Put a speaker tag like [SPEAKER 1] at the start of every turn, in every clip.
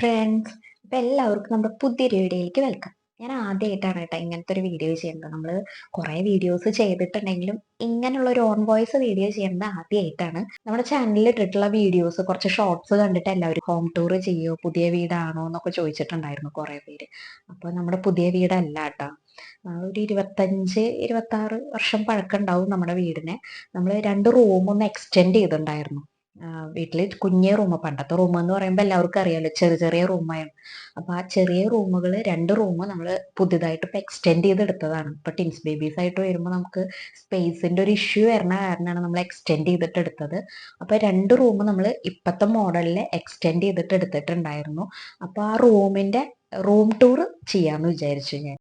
[SPEAKER 1] Friends അപ്പം എല്ലാവർക്കും നമ്മുടെ പുതിയൊരു വീഡിയോയിലേക്ക് വെൽക്കം ഞാൻ ആദ്യമായിട്ടാണ് കേട്ടോ ഇങ്ങനത്തെ ഒരു വീഡിയോ ചെയ്യുന്നത്. നമ്മൾ കുറേ വീഡിയോസ് ചെയ്തിട്ടുണ്ടെങ്കിലും ഇങ്ങനെയുള്ള ഒരു ഓൺ വോയിസ് വീഡിയോ ചെയ്യുന്നത് ആദ്യമായിട്ടാണ് നമ്മുടെ ചാനലിൽ ഇട്ടിട്ടുള്ള വീഡിയോസ് കുറച്ച് ഷോർട്സ് കണ്ടിട്ട് എല്ലാവരും ഹോം ടൂർ ചെയ്യോ പുതിയ വീടാണോ എന്നൊക്കെ ചോദിച്ചിട്ടുണ്ടായിരുന്നു കുറേ പേര്. അപ്പോൾ നമ്മുടെ പുതിയ വീടല്ല കേട്ടോ. ഒരു ഇരുപത്തഞ്ച് ഇരുപത്തി ആറ് വർഷം പഴക്കമുണ്ടാവും നമ്മുടെ വീടിനെ. നമ്മൾ രണ്ട് റൂമൊന്ന് എക്സ്റ്റെൻഡ് ചെയ്തിട്ടുണ്ടായിരുന്നു. വീട്ടിൽ കുഞ്ഞേ റൂം പണ്ടത്തെ റൂം എന്ന് പറയുമ്പോൾ എല്ലാവർക്കും അറിയാലോ ചെറിയ ചെറിയ റൂമായിരുന്നു അപ്പോൾ ആ ചെറിയ റൂമുകൾ രണ്ട് റൂം നമ്മൾ പുതിയതായിട്ട് ഇപ്പൊ എക്സ്റ്റെൻഡ് ചെയ്തെടുത്തതാണ്. ഇപ്പൊ ടിൻസ് ബേബീസ് ആയിട്ട് വരുമ്പോൾ നമുക്ക് സ്പേസിന്റെ ഒരു ഇഷ്യൂ വരുന്ന കാരണമാണ് നമ്മൾ എക്സ്റ്റെൻഡ് ചെയ്തിട്ട് എടുത്തത്. അപ്പോൾ രണ്ട് റൂം നമ്മൾ ഇപ്പോഴത്തെ മോഡലിൽ എക്സ്റ്റെൻഡ് ചെയ്തിട്ട് എടുത്തിട്ടുണ്ടായിരുന്നു. അപ്പോൾ ആ റൂമിന്റെ റൂം ടൂർ ചെയ്യാന്ന് വിചാരിച്ചു ഞാൻ.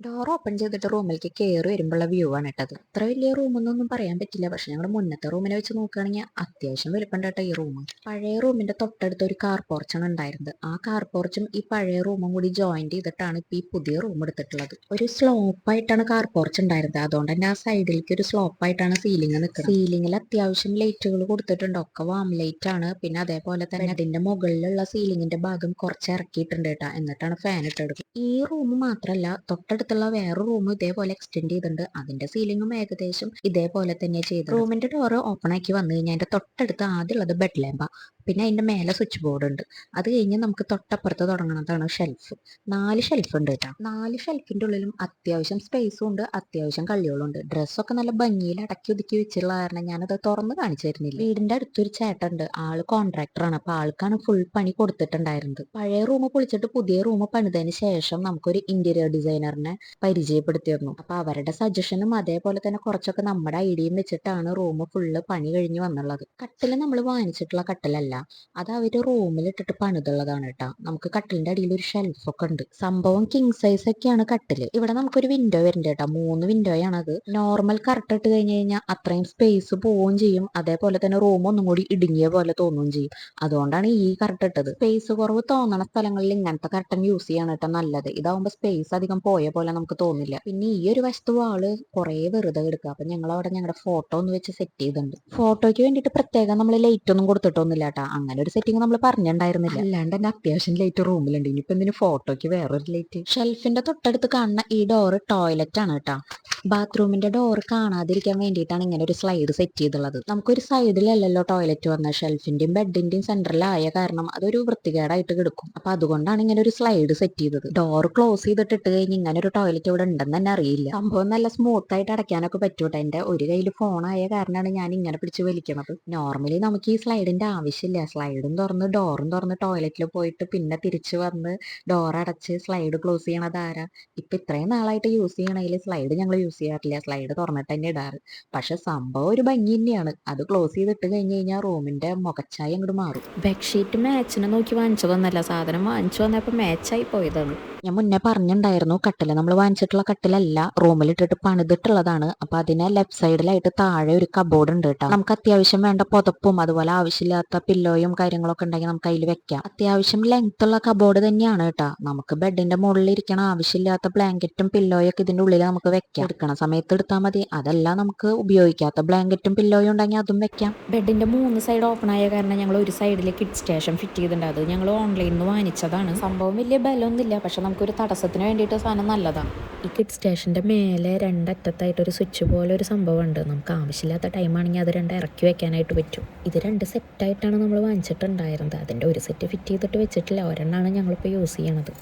[SPEAKER 1] ഡോർ ഓപ്പൺ ചെയ്തിട്ട് റൂമിലേക്ക് കയറി വരുമ്പോഴുള്ള വ്യൂ ആണ് ഇട്ടത് അത്ര വലിയ റൂമൊന്നും പറയാൻ പറ്റില്ല. പക്ഷെ ഞങ്ങൾ മുന്നത്തെ റൂമിനെ വെച്ച് നോക്കുകയാണെങ്കിൽ അത്യാവശ്യം വലിപ്പം കേട്ടോ ഈ റൂം പഴയ റൂമിന്റെ തൊട്ടടുത്ത് ഒരു കാർ പോർച്ചാണ് ഉണ്ടായിരുന്നത്. ആ കാർ പോർച്ചും ഈ പഴയ റൂമും കൂടി ജോയിന്റ് ചെയ്തിട്ടാണ് ഇപ്പൊ ഈ പുതിയ റൂം എടുത്തിട്ടുള്ളത്. ഒരു സ്ലോപ്പ് ആയിട്ടാണ് കാർ പോർച്ച് ഉണ്ടായിരുന്നത്. അതുകൊണ്ട് തന്നെ ആ സൈഡിലേക്ക് ഒരു സ്ലോപ്പ് ആയിട്ടാണ് സീലിംഗ് നിൽക്കുന്നത് സീലിംഗിൽ അത്യാവശ്യം ലൈറ്റുകൾ കൊടുത്തിട്ടുണ്ട്. ഒക്കെ വാം ലൈറ്റ് ആണ്. പിന്നെ അതേപോലെ തന്നെ അതിന്റെ മുകളിലുള്ള സീലിംഗിന്റെ ഭാഗം കുറച്ച് ഇറക്കിയിട്ടുണ്ട് കേട്ടോ. എന്നിട്ടാണ് ഫാൻ ഇട്ടെടുക്കുന്നത് ഈ റൂം മാത്രമല്ല തൊട്ടടുത്ത് അടുത്തുള്ള വേറെ റൂം ഇതേപോലെ എക്സ്റ്റെൻഡ് ചെയ്തിട്ടുണ്ട്. അതിന്റെ സീലിംഗും ഏകദേശം ഇതേപോലെ തന്നെ ചെയ്തു റൂമിന്റെ ഡോർ ഓപ്പൺ ആക്കി വന്നു കഴിഞ്ഞാൽ അതിന്റെ തൊട്ടടുത്ത് ആദ്യം ഉള്ളത് ബെഡ് ലാമ്പ പിന്നെ അതിന്റെ മേലെ സ്വിച്ച് ബോർഡ് ഉണ്ട്. അത് കഴിഞ്ഞ് നമുക്ക് തൊട്ടപ്പുറത്ത് തുടങ്ങുന്നതാണ് ഷെൽഫ് നാല് ഷെൽഫ് ഉണ്ട് കേട്ടോ. നാല് ഷെൽഫിന്റെ ഉള്ളിലും അത്യാവശ്യം സ്പേസും ഉണ്ട് അത്യാവശ്യം കള്ളികളും ഉണ്ട്. ഡ്രസ്സൊക്കെ നല്ല ഭംഗിയിൽ അടക്കി ഒതുക്കി വെച്ചുള്ള കാരണം ഞാനത് തുറന്ന് കാണിച്ചു തരുന്നില്ല. വീടിന്റെ അടുത്തൊരു ചേട്ടുണ്ട് ആൾ കോൺട്രാക്ടറാണ് അപ്പൊ ആൾക്കാണ് ഫുൾ പണി കൊടുത്തിട്ടുണ്ടായിരുന്നത്. പഴയ റൂം പൊളിച്ചിട്ട് പുതിയ റൂം പണിതതിന് ശേഷം നമുക്കൊരു ഇന്റീരിയർ ഡിസൈനറിനെ പരിചയപ്പെടുത്തി തന്നു അപ്പൊ അവരുടെ സജഷനും അതേപോലെ തന്നെ കുറച്ചൊക്കെ നമ്മുടെ ഐഡിയയും വെച്ചിട്ടാണ് റൂം ഫുള്ള് പണി കഴിഞ്ഞു വന്നുള്ളത്. കട്ടിൽ നമ്മൾ വാങ്ങിച്ചിട്ടുള്ള കട്ടിലല്ല അത് അവർ റൂമിൽ ഇട്ടിട്ട് പണിതുള്ളതാണ് കേട്ടോ. നമുക്ക് കട്ടിലിന്റെ അടിയിൽ ഒരു ഷെൽഫൊക്കെ ഉണ്ട്. സംഭവം കിങ് സൈസ് ഒക്കെയാണ് കട്ടിൽ. ഇവിടെ നമുക്കൊരു വിൻഡോ വരുന്നുണ്ട് കേട്ടോ. മൂന്ന് വിൻഡോയാണ് അത്. നോർമൽ കറക്റ്റ് ഇട്ട് കഴിഞ്ഞ് കഴിഞ്ഞാൽ അത്രയും സ്പേസ് പോവുകയും ചെയ്യും. അതേപോലെ തന്നെ റൂം ഒന്നും കൂടി ഇടുങ്ങിയ പോലെ തോന്നുകയും ചെയ്യും. അതുകൊണ്ടാണ് ഈ കറക്റ്റ് ഇട്ടത്. സ്പേസ് കുറവ് തോന്നണ സ്ഥലങ്ങളിൽ ഇങ്ങനത്തെ കർട്ടൻ യൂസ് ചെയ്യാണ് കേട്ടോ നല്ലത്. ഇതാവുമ്പോൾ സ്പേസ് അധികം പോയ പോലെ നമുക്ക് തോന്നില്ല. പിന്നെ ഈ ഒരു വശത്ത് ആൾ കുറെ വെറുതെ എടുക്കുക അപ്പൊ ഞങ്ങൾ അവിടെ ഞങ്ങളുടെ ഫോട്ടോ ഒന്ന് വെച്ച് സെറ്റ് ചെയ്തിട്ടുണ്ട്. ഫോട്ടോയ്ക്ക് വേണ്ടിയിട്ട് പ്രത്യേകം നമ്മൾ ലൈറ്റ് ഒന്നും കൊടുത്തിട്ടൊന്നുമില്ല കേട്ടോ. അങ്ങനെ ഒരു സെറ്റിംഗ് നമ്മൾ പറഞ്ഞിട്ടുണ്ടായിരുന്നില്ല. അല്ലാണ്ട് തന്നെ അത്യാവശ്യം ലൈറ്റ് റൂമിലുണ്ട് ഇനിയിപ്പോ എന്തിനു ഫോട്ടോയ്ക്ക് വേറൊരു ലൈറ്റ് ഷെൽഫിന്റെ തൊട്ടടുത്ത് കാണുന്ന ഈ ഡോറ് ടോയ്ലറ്റ് ആണ് കേട്ടോ. ബാത്റൂമിന്റെ ഡോർ കാണാതിരിക്കാൻ വേണ്ടിയിട്ടാണ് ഇങ്ങനെ ഒരു സ്ലൈഡ് സെറ്റ് ചെയ്തുള്ളത് നമുക്കൊരു സൈഡിലല്ലല്ലോ ടോയ്ലറ്റ് വന്ന ഷെൽഫിന്റെയും ബെഡിന്റെയും സെന്ററിലായ കാരണം അതൊരു വൃത്തികേടായിട്ട് കിടക്കും. അപ്പൊ അതുകൊണ്ടാണ് ഇങ്ങനെ ഒരു സ്ലൈഡ് സെറ്റ് ചെയ്തത്. ഡോർ ക്ലോസ് ചെയ്തിട്ടിട്ട് കഴിഞ്ഞ് ഇങ്ങനെ ഒരു ടോയ്ലറ്റ് ഇവിടെ ഉണ്ടെന്ന് തന്നെ അറിയില്ല. സംഭവം നല്ല സ്മൂത്ത് ആയിട്ട് അടയ്ക്കാനൊക്കെ പറ്റൂട്ടോ. എന്റെ ഒരു കയ്യിൽ ഫോണായ കാരണമാണ് ഞാൻ ഇങ്ങനെ പിടിച്ച് വലിക്കുന്നത്. നോർമലി നമുക്ക് ഈ സ്ലൈഡിന്റെ ആവശ്യമില്ല. സ്ലൈഡും തുറന്ന് ഡോറും തുറന്ന് ടോയ്ലറ്റിൽ പോയിട്ട് പിന്നെ തിരിച്ചു വന്ന് ഡോർ അടച്ച് സ്ലൈഡ് ക്ലോസ് ചെയ്യണത് ആരാ? ഇപ്പൊ ഇത്രയും നാളായിട്ട് യൂസ് ചെയ്യണതിൽ സ്ലൈഡ് ഞങ്ങൾ യൂസ് ചെയ്യാറില്ല. സ്ലൈഡ് തുറന്നിട്ട് തന്നെ ഇടാറ്. പക്ഷെ സംഭവം ഒരു ഭംഗി തന്നെയാണ്. അത് ക്ലോസ് ചെയ്തിട്ട് കഴിഞ്ഞ് കഴിഞ്ഞാൽ റൂമിന്റെ മുഖച്ചായ അങ്ങോട്ട് മാറും. ബെഡ്ഷീറ്റ് മാച്ചിനെ നോക്കി വാങ്ങിച്ചതൊന്നല്ല. സാധനം വാങ്ങിച്ചു വന്നപ്പോൾ മാച്ചായി പോയതാണ്. ഞാൻ മുന്നേ പറഞ്ഞിട്ടുണ്ടായിരുന്നു കട്ടിൽ. നമ്മൾ വാങ്ങിച്ചിട്ടുള്ള കട്ടിലല്ല റൂമിലിട്ടിട്ട് പണിതിട്ടുള്ളതാണ്. അപ്പൊ അതിനെ ലെഫ്റ്റ് സൈഡിലായിട്ട് താഴെ ഒരു കബോർഡ് ഉണ്ട് കേട്ടോ നമുക്ക് അത്യാവശ്യം വേണ്ട പുതപ്പും അതുപോലെ ആവശ്യമില്ലാത്ത പില്ലോയും കാര്യങ്ങളൊക്കെ ഉണ്ടെങ്കിൽ നമുക്ക് അതിൽ വെക്കാം. അത്യാവശ്യം ലെങ്ത് ഉള്ള കബോർഡ് തന്നെയാണ് കേട്ടോ നമുക്ക് ബെഡിന്റെ മുകളിൽ ഇരിക്കണ ആവശ്യമില്ലാത്ത ബ്ലാങ്കറ്റും പില്ലോയും ഒക്കെ ഇതിന്റെ ഉള്ളിൽ നമുക്ക് വെക്കാം. എടുക്കണ സമയത്ത് എടുത്താൽ മതി. അതല്ല നമുക്ക് ഉപയോഗിക്കാത്ത ബ്ലാങ്കറ്റും പില്ലോയും ഉണ്ടെങ്കിൽ അതും വെക്കാം. ബെഡിന്റെ മൂന്ന് സൈഡ് ഓപ്പൺ ആയ കാരണം ഞങ്ങൾ ഒരു സൈഡിൽ കിഡ് സ്റ്റേഷൻ ഫിറ്റ് ചെയ്തിട്ടുണ്ട്. അത് ഞങ്ങൾ ഓൺലൈനിൽ നിന്ന് വാങ്ങിച്ചതാണ്. സംഭവം വലിയ ബലമൊന്നുമില്ല. പക്ഷെ നമുക്കൊരു തടസ്സത്തിന് വേണ്ടിയിട്ട് സാധനം നല്ലതാണ്. ഈ കിഡ് സ്റ്റേഷന്റെ മേലെ രണ്ടറ്റത്തായിട്ട് ഒരു സ്വിച്ച് പോലെ ഒരു സംഭവം ഉണ്ട് നമുക്ക് ആവശ്യമില്ലാത്ത ടൈമാണെങ്കിൽ അത് രണ്ട് ഇറക്കി വെക്കാനായിട്ട് പറ്റും. ഇത് രണ്ട് സെറ്റായിട്ടാണ് നമ്മൾ വാങ്ങിച്ചിട്ടുണ്ടായിരുന്നത്. അതിന്റെ ഒരു സെറ്റ് ഫിറ്റ് ചെയ്തിട്ട് വെച്ചിട്ടില്ല. ഒരെണ്ണമാണ് ഞങ്ങളിപ്പോൾ യൂസ് ചെയ്യണത്.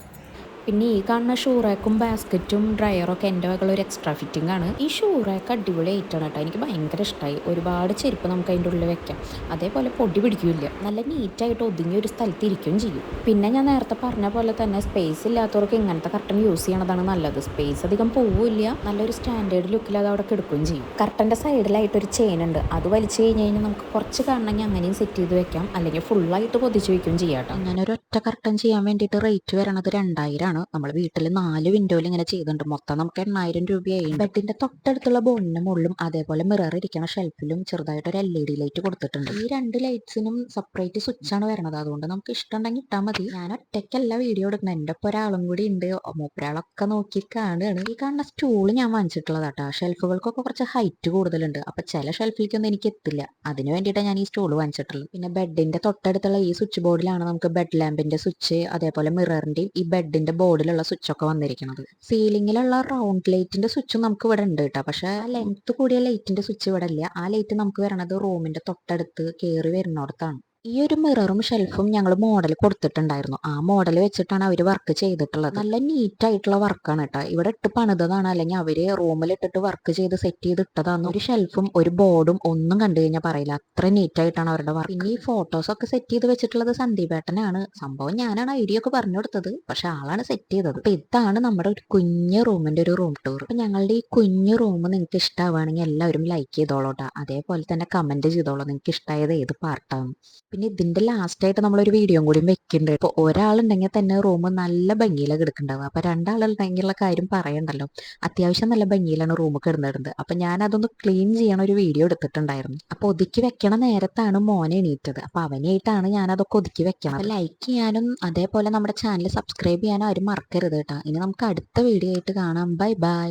[SPEAKER 1] പിന്നെ ഈ കാണുന്ന ഷൂറാക്കും ബാസ്ക്കറ്റും ഡ്രയറൊക്കെ എന്റെ വകയുള്ള ഒരു എക്സ്ട്രാ ഫിറ്റിംഗ് ആണ്. ഈ ഷൂറേക്ക് അടിപൊളി ഐറ്റാണ് കേട്ടോ. എനിക്ക് ഭയങ്കര ഇഷ്ടമായി ഒരുപാട് ചെരുപ്പ് നമുക്ക് അതിന്റെ ഉള്ളിൽ വെക്കാം. അതേപോലെ പൊടി പിടിക്കില്ല. നല്ല നീറ്റായിട്ട് ഒതുങ്ങി ഒരു സ്ഥലത്ത് ഇരിക്കുകയും ചെയ്യും. പിന്നെ ഞാൻ നേരത്തെ പറഞ്ഞ പോലെ തന്നെ സ്പേസ് ഇല്ലാത്തവർക്ക് ഇങ്ങനത്തെ കർട്ടൻ യൂസ് ചെയ്യണതാണ് നല്ലത്. സ്പേസ് അധികം പോവില്ല. നല്ലൊരു സ്റ്റാൻഡേർഡ് ലുക്കിൽ അത് അവിടെ കിടക്കുകയും ചെയ്യും. കർട്ടന്റെ സൈഡിലായിട്ട് ഒരു ചെയിൻ ഉണ്ട്. അത് വലിച്ചു കഴിഞ്ഞ് കഴിഞ്ഞാൽ നമുക്ക് കുറച്ച് കാണണമെങ്കിൽ അങ്ങനെയും സെറ്റ് ചെയ്ത് വെക്കാം. അല്ലെങ്കിൽ ഫുള്ളായിട്ട് പൊതിച്ച് വെക്കുകയും ചെയ്യാം കേട്ടോ. അങ്ങനെ ഒരു ഒറ്റ കർട്ടൻ ചെയ്യാൻ വേണ്ടിയിട്ട് റേറ്റ് വരണത് രണ്ടായിരം ആണ്. നമ്മൾ വീട്ടിൽ നാല് വിൻഡോയിൽ ഇങ്ങനെ ചെയ്തിട്ടുണ്ട്. മൊത്തം നമുക്ക് എണ്ണായിരം രൂപയായി. ബെഡിന്റെ തൊട്ടടുത്തുള്ള ബോണിന് മുകളിലും അതേപോലെ മിറർ ഇരിക്കുന്ന ഷെൽഫിലും ചെറുതായിട്ട് ഒരു എൽ ഇ ഡി ലൈറ്റ് കൊടുത്തിട്ടുണ്ട്. ഈ രണ്ട് ലൈറ്റ്സിനും സെപ്പറേറ്റ് സ്വിച്ച് ആണ് വരുന്നത് അതുകൊണ്ട് നമുക്ക് ഇഷ്ടമുണ്ടെങ്കിൽ ഇട്ടാൽ മതി. ഞാൻ ഒറ്റയ്ക്കല്ല വീഡിയോ എടുക്കുന്നത്. എന്റെ ഒപ്പം ഒരാളും കൂടി ഉണ്ട്. മൂപ്പരാളൊക്കെ നോക്കി കാണുകയാണ് ഈ കാണുന്ന സ്റ്റൂൾ ഞാൻ വാങ്ങിച്ചിട്ടുള്ളത് കേട്ടോ ഷെൽഫുകൾക്കൊക്കെ കുറച്ച് ഹൈറ്റ് കൂടുതലുണ്ട്. അപ്പൊ ചില ഷെൽഫിലേക്കൊന്നും എനിക്ക് എത്തില്ല. അതിന് വേണ്ടിയിട്ടാണ് ഞാൻ ഈ സ്റ്റൂൾ വാങ്ങിച്ചിട്ടുള്ളത്. പിന്നെ ബെഡിന്റെ തൊട്ടടുത്തുള്ള ഈ സ്വിച്ച് ബോർഡിലാണ് നമുക്ക് ബെഡ് ലാമ്പിന്റെ സ്വിച്ച് അതേപോലെ മിററിന്റെയും ഈ ബെഡിന്റെ ബോർഡിലുള്ള സ്വിച്ച് ഒക്കെ വന്നിരിക്കുന്നത്. സീലിംഗിലുള്ള റൗണ്ട് ലൈറ്റിന്റെ സ്വിച്ച് നമുക്ക് ഇവിടെ ഉണ്ട് കേട്ടോ പക്ഷെ ആ ലെങ്ത് കൂടിയ ലൈറ്റിന്റെ സ്വിച്ച് ഇവിടെ ഇല്ല. ആ ലൈറ്റ് നമുക്ക് വരണത് റൂമിന്റെ തൊട്ടടുത്ത് കയറി വരുന്നിടത്താണ്. ഈ ഒരു മിററും ഷെൽഫും ഞങ്ങൾ മോഡൽ കൊടുത്തിട്ടുണ്ടായിരുന്നു. ആ മോഡൽ വെച്ചിട്ടാണ് അവർ വർക്ക് ചെയ്തിട്ടുള്ളത്. നല്ല നീറ്റായിട്ടുള്ള വർക്കാണ് കേട്ടോ ഇവിടെ ഇട്ട് പണിതതാണ്. അല്ലെങ്കിൽ അവർ റൂമിലിട്ടിട്ട് വർക്ക് ചെയ്ത് സെറ്റ് ചെയ്ത് ഇട്ടതാണ്. ഒരു ഷെൽഫും ഒരു ബോർഡും ഒന്നും കണ്ടു കഴിഞ്ഞാൽ പറയില്ല. അത്ര നീറ്റായിട്ടാണ് അവരുടെ വർക്ക് ഇനി ഈ ഫോട്ടോസ് ഒക്കെ സെറ്റ് ചെയ്ത് വെച്ചിട്ടുള്ളത് സന്ദീപേട്ടനാണ്. സംഭവം ഞാനാണ് ഐഡിയ ഒക്കെ പറഞ്ഞു കൊടുത്തത്. പക്ഷെ ആളാണ് സെറ്റ് ചെയ്തത്. അപ്പൊ ഇതാണ് നമ്മുടെ ഒരു കുഞ്ഞ് റൂമിന്റെ ഒരു റൂം ടൂർ അപ്പൊ ഞങ്ങളുടെ ഈ കുഞ്ഞു റൂം നിങ്ങൾക്ക് ഇഷ്ടമാവുകയാണെങ്കിൽ എല്ലാവരും ലൈക്ക് ചെയ്തോളൂട്ടാ അതേപോലെ തന്നെ കമന്റ് ചെയ്തോളൂ. നിങ്ങൾക്ക് ഇഷ്ടമായത് ഏത് പാർട്ടാണ് പിന്നെ ആയിട്ട് നമ്മളൊരു വീഡിയോ കൂടി വെക്കുന്നുണ്ട് ഇപ്പൊ ഒരാളുണ്ടെങ്കിൽ തന്നെ റൂം നല്ല ഭംഗിയിലാണ് കിടക്കുന്നുണ്ടാവുക അപ്പൊ രണ്ടാളുണ്ടെങ്കിലുള്ള കാര്യം പറയണ്ടല്ലോ. അത്യാവശ്യം നല്ല ഭംഗിയിലാണ് റൂം കിടന്നിടുന്നത്. അപ്പൊ ഞാൻ അതൊന്ന് ക്ലീൻ ചെയ്യണ ഒരു വീഡിയോ എടുത്തിട്ടുണ്ടായിരുന്നു. അപ്പൊ ഒതുക്കി വെക്കണ നേരത്താണ് മോനെ എണീറ്റത്. അപ്പൊ അവനായിട്ടാണ് ഞാൻ അതൊക്കെ ഒതുക്കി വെക്കണം ലൈക്ക് ചെയ്യാനും അതേപോലെ നമ്മുടെ ചാനൽ സബ്സ്ക്രൈബ് ചെയ്യാനും ആരും മറക്കരുത് കേട്ടോ. ഇനി നമുക്ക് അടുത്ത വീഡിയോ ആയിട്ട് കാണാം. Bye bye